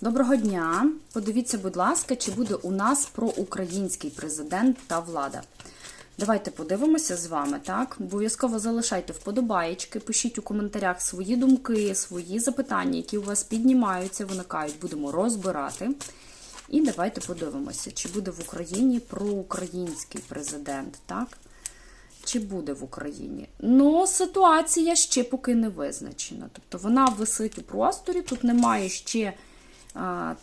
Доброго дня! Подивіться, будь ласка, чи буде у нас проукраїнський президент та влада. Давайте подивимося з вами, так? Обов'язково залишайте вподобаєчки, пишіть у коментарях свої думки, свої запитання, які у вас піднімаються, виникають, будемо розбирати. І давайте подивимося, чи буде в Україні проукраїнський президент, так? Чи буде в Україні? Ну, ситуація ще поки не визначена. Тобто вона висить у просторі, тут немає ще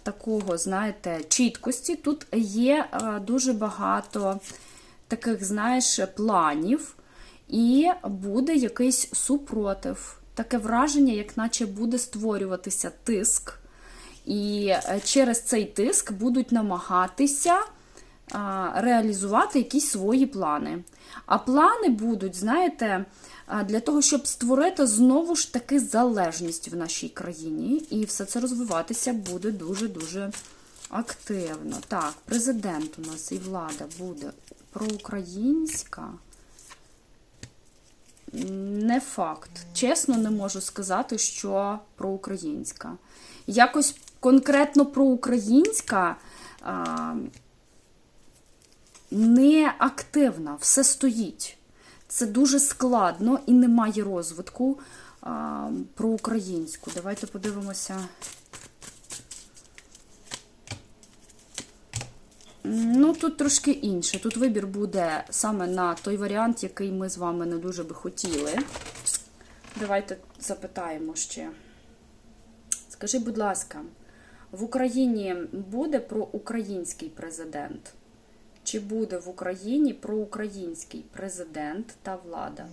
такого, знаєте, чіткості. Тут є а, дуже багато таких, знаєш, планів, і буде якийсь супротив. Таке враження, як наче буде створюватися тиск. І е, через цей тиск будуть намагатися реалізувати якісь свої плани. А плани будуть, знаєте, для того, щоб створити знову ж таки залежність в нашій країні. І все це розвиватися буде дуже-дуже активно. Так, президент у нас і влада буде проукраїнська. Не факт. Чесно, не можу сказати, що проукраїнська. Якось конкретно проукраїнська не активна, все стоїть. Це дуже складно і немає розвитку а, проукраїнську. Давайте подивимося. Ну, тут трошки інше. Тут вибір буде саме на той варіант, який ми з вами не дуже би хотіли. Давайте запитаємо ще. Скажи, будь ласка, в Україні буде проукраїнський президент? Чи буде в Україні проукраїнський президент та влада?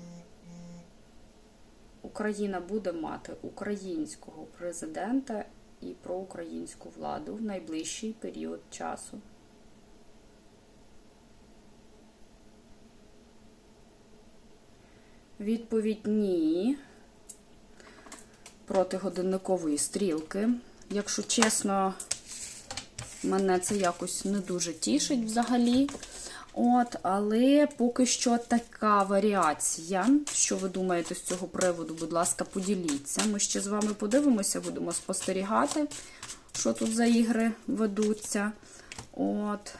Україна буде мати українського президента і проукраїнську владу в найближчий період часу. Відповідь ні. Проти годинникової стрілки. Якщо чесно, мене це якось не дуже тішить взагалі. От, Але поки що така варіація. Що ви думаєте з цього приводу, будь ласка, поділіться. Ми ще з вами подивимося, будемо спостерігати, що тут за ігри ведуться. От.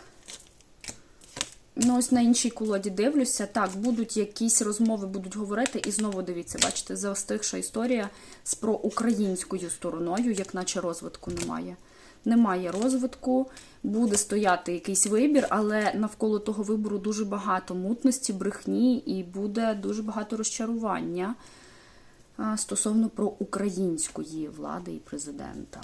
Ну, ось на іншій колоді дивлюся. Так, будуть якісь розмови, будуть говорити, і знову дивіться, бачите, заостигша історія з проукраїнською стороною, як наче розвитку немає. Немає розвитку, буде стояти якийсь вибір, але навколо того вибору дуже багато мутності, брехні, і буде дуже багато розчарування стосовно проукраїнської влади і президента.